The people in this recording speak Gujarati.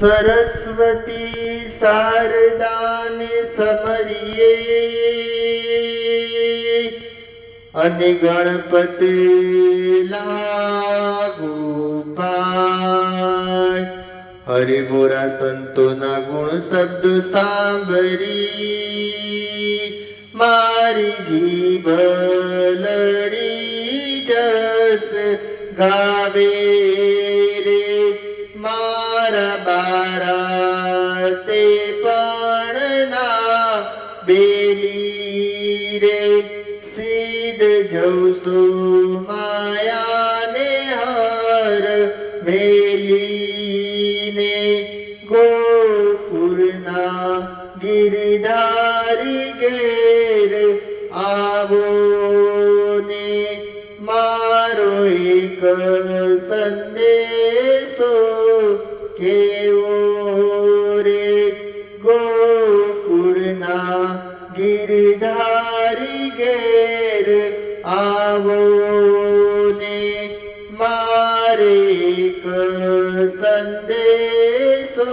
સરસ્વતી શારદાને સમરીએ. અને ગણપતિ લાગુ હરે ભોરા સંતોના ગુણ શબ્દ સાંભળી મારી જીભ લડી જસ ગાવે. બારા તે પણ ના રે સીધ જવસો માયાને હર મેલીને ગોકુળના ગિરધારી ગેર આવો ને મારો એક સંદેશો. गो उडना गिरि धारि गेर आवो ने मा सन्देशो